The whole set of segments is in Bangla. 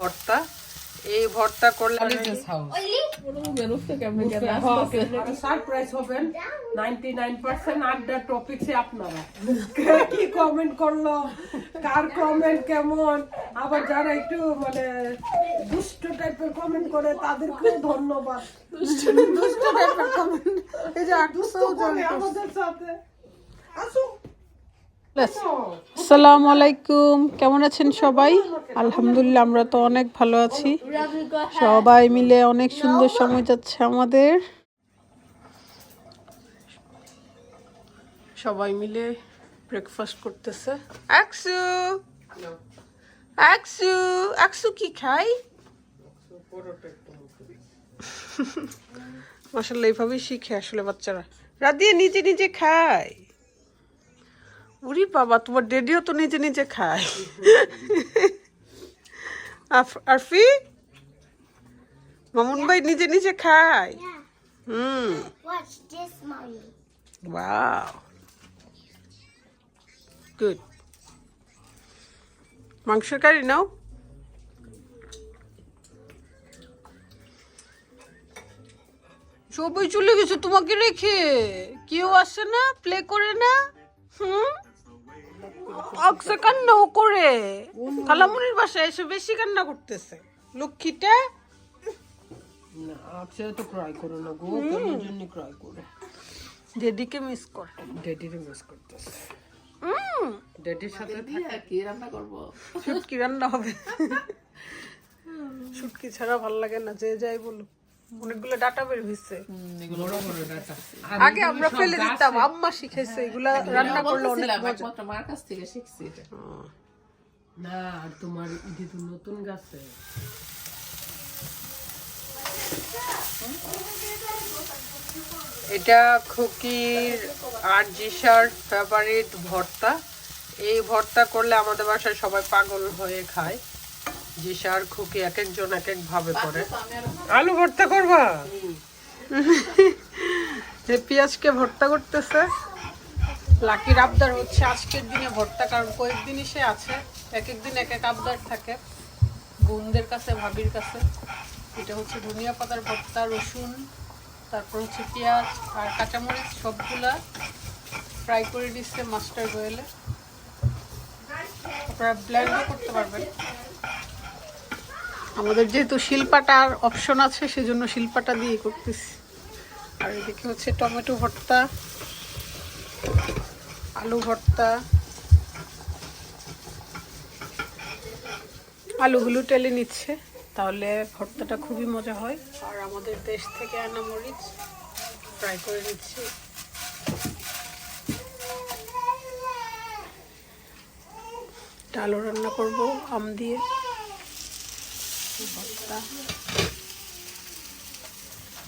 ভর্তা। এই ভর্তা করলে সারপ্রাইজ হবেন নাইনটি নাইন পার্সেন্ট আড্ডা টপিকসে আপনারা। কি কমেন্ট করল? কার কমেন্ট কেমন? আবার যারা একটু মানে দুষ্ট টাইপের কমেন্ট করে তাদেরকেও ধন্যবাদ। দুষ্ট টাইপের কমেন্ট এই যে আমাদের সাথে। আসুন আসসালামু আলাইকুম। কেমন আছেন সবাই? আলহামদুলিল্লাহ, আমরা তো অনেক ভালো আছি। সবাই মিলে অনেক সুন্দর সময় যাচ্ছে আমাদের। সবাই মিলে ব্রেকফাস্ট করতেছে। আকসু! আকসু! আকসু কি খাই? মাসাল্লাহ এইভাবেই শিখে আসলে বাচ্চারা। রাধিয়া নিজে নিজে খায়। উরি বাবা তোমার ডেডিও তো নিজে নিজে খায়। আরফি? মামুন ভাই নিজে নিজে খায়? হুম। ওয়াও গুড মাংসের কারি নাও। সবাই চলে গেছে তোমাকে রেখে। কেউ আসে না প্লে করে না। হুম? কান্নাও করে। খালামুনির বাসায় এসে বেশি কান্না করতেছে। লক্ষ্মীটা? না তো ক্রাই করো না গো কেন জন্য ক্রাই করো। ডেডিকে মিস করে। মিস করতেছে। হুম। ড্যাডির সাথে শুটকি রান্না হবে। শুটকি ছাড়া ভালো লাগে না যে যাই বলো অনেকগুলো ডাটা বের হয়েছে আগে আমরা ফেলে দিতাম আম্মা শিখাইছে এগুলা রান্না করলে অনেক মজা। মার কাছ থেকে শিখছি এটা। না আর তোমার ইদি তো নতুন গাছে এটা খুকির আর জিসার ফেভারিট ভর্তা। এই ভর্তা করলে আমাদের বাসায় সবাই পাগল হয়ে খায়। জিসার খুকি এক একজন এক এক ভাবে করে আলু ভর্তা করবা? যে পেঁয়াজকে ভর্তা করতেছে লাকির আবদার হচ্ছে আজকের দিনে ভর্তা কারণ কয়েকদিনই সে আছে এক এক দিন এক এক আবদার থাকে বোনদের কাছে ভাবির কাছে। এটা হচ্ছে ধনিয়া পাতার ভর্তা রসুন তারপর হচ্ছে পেঁয়াজ আর কাঁচামরিচ সবগুলা ফ্রাই করে দিচ্ছে মাস্টার অয়েলে আপনারা ব্লেন্ডও করতে পারবেন। আমাদের যেহেতু শিল্পাটার অপশন আছে, সেজন্য শিলপাটা দিয়ে করতেছি। আর এদিকে হচ্ছে টমেটো ভর্তা, আলু ভর্তা, আলুগুলো টেলে নিচ্ছে, তাহলে ভর্তাটা খুবই মজা হয়। আর আমাদের দেশ থেকে আনা মরিচ ফ্রাই করে নিচ্ছি। ডালও রান্না করব, আম দিয়ে। ভর্তা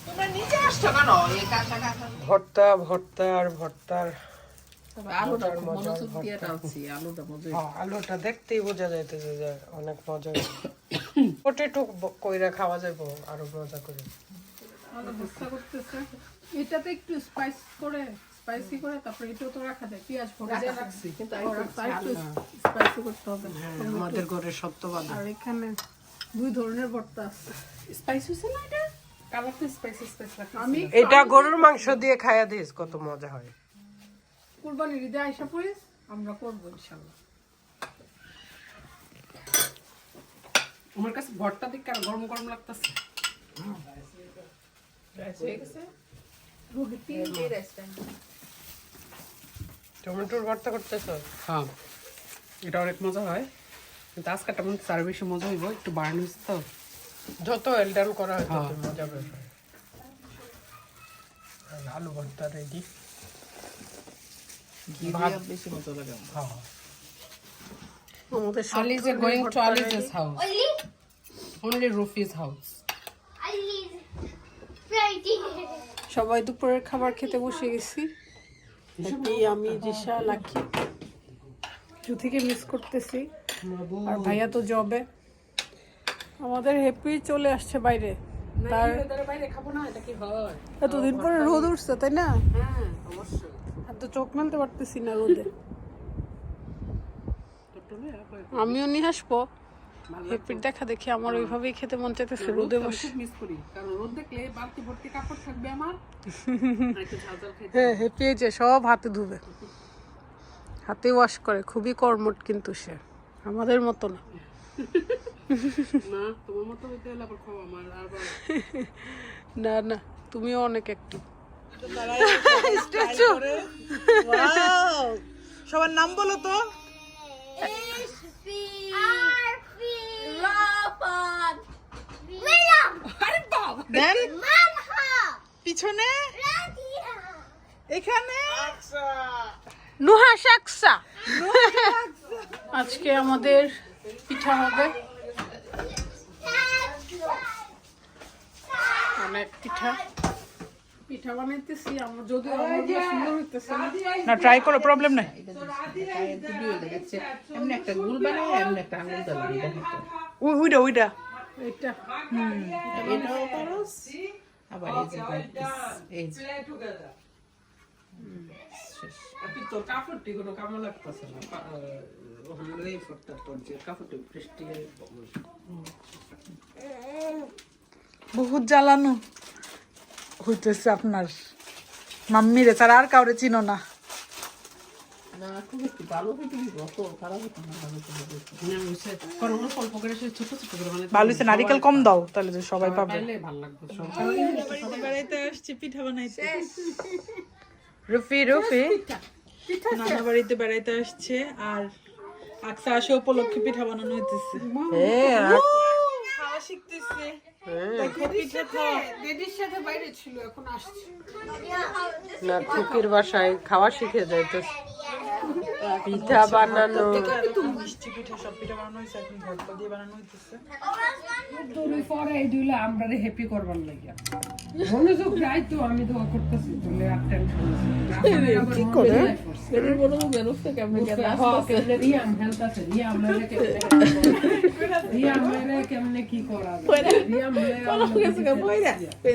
তোমরা নিচে আসছো কেন? এই কাঁচা কাঁচা ভর্তা ভর্তা। আর ভর্তার আলুটা হ্যাঁ, আলুটা দেখতেই বোঝা যাইতেছে যে অনেক মজা পটেটো কইরা খাওয়া যাব আরও মজা করে। আলু ভর্তা করতেছে। এটাতে একটু স্পাইস করে স্পাইসি করে তারপরে এটাও তো রাখা যায় পেঁয়াজ ভরে দিয়ে রাখছি কিন্তু স্পাইসি করতে হবে। আমাদের ঘরে সত্যবাদ আর এখানে দুই ধরনের ভর্তা। আছে স্পাইস হয়েছে না এটা? কালারটা স্পাইসি স্পাইস লাগছে আমি এটা গরুর মাংস দিয়ে খাইয়া দিস কত মজা হয়। কুরবানির ঈদে আইসা পড়িস আমরা করব ইনশাল্লাহ আমার কাছে ভর্তা দিক আর গরম গরম লাগতেছে। হয়ে গেছে টমেটোর ভর্তা করতেছ? হ্যাঁ। এটা অনেক মজা হয়। কিন্তু আজকালটা মনে হচ্ছে আরও বেশি মজা হইব একটু বার্ন হচ্ছে তো। যত এলডান করা হয় তত মজা বের হয়। আলু ভর্তা রেডি ঘি বেশি মজা লাগে হ্যাঁ। আমাদের? Only Rufi's house. Oily. Friday. সবাই দুপুরের খাবার খেতে বসে গেছি। আমি জিসা লাকি। জুথিকে মিস করতেছি। আর ভাইয়া তো জবে আমাদের হ্যাপি চলে আসছে বাইরে। তার হয়? এতদিন পরে রোদ উঠছে তাই না? হ্যাঁ আর তো চোখ মেলতে পারতেছি না রোদে। আমিও নিয়ে আসব। হ্যাপির দেখা দেখি আমার ওইভাবেই খেতে মন চাইতেছে রোদে বসে। মিস করি কারণ রোদ দেখলে বালতি ভর্তি কাপড় থাকবে আমার। হ্যাঁ হ্যাপি যে সব হাতে ধুবে। হাতে ওয়াশ করে খুবই কর্মট কিন্তু সে। আমাদের মতো না। না তোমার মতো হইতে হলে আবার খাওয়া আমার আর না না তুমিও অনেক একটু সবার নাম বলো তো। দেন পিছনে এখানে। নুহা শাকসা আজকে আমাদের পিঠা হবে। অনেক পিঠা। পিঠা বানাইতেছি আমার যদিও আমার সুন্দর হইতেছে না। ট্রাই করো প্রবলেম নাই। এমনি একটা গুল বানাই এমনি একটা আঙুল দাবি ওই- ওইটা ওইটা এটা এটাও পারো আবার এই যে এই যে। তোর কাপড়টি কোনো কামো লাগতেছে না হলো এই তোর যে কাপড়টি বৃষ্টি বহুত জ্বালানো হইতেছে আপনার। মাম্মিরে ছাড়া আর কাউরে চিনো না। মানে নারিকেল কম দাও তাহলে যে সবাই পাবে। পাইলে ভালো লাগবে আসছি পিঠা বানাইতে। রুফি রুফি। নানা বাড়িতে বেড়াইতে আসছে আর আকসা আসে উপলক্ষে পিঠা বানানো হইতেছে। খাওয়া শিখতেছে। দেখো পিঠা খাওয়া। দিদির সাথে বাইরে ছিল এখন আসছে। না খুকির বাসায় খাওয়া শিখে যাইতেছে। পিঠা বানানো। মিষ্টি পিঠা সব পিঠা বানানো হয়েছে এখন ভর্তা দিয়ে বানানো হইতেছে। তুমি পরে এই দুইলে আমরা হ্যাপি করবার লাগিয়া। মনোযোগ রাই তো আমি দোয়া করতেছি তুলে আর টেনশন কি করে? রিয়াম হেলতাছে রিয়াম মেরে কেমনে রিয়াম মেরে কেমনে কি করা রিয়াম মেরে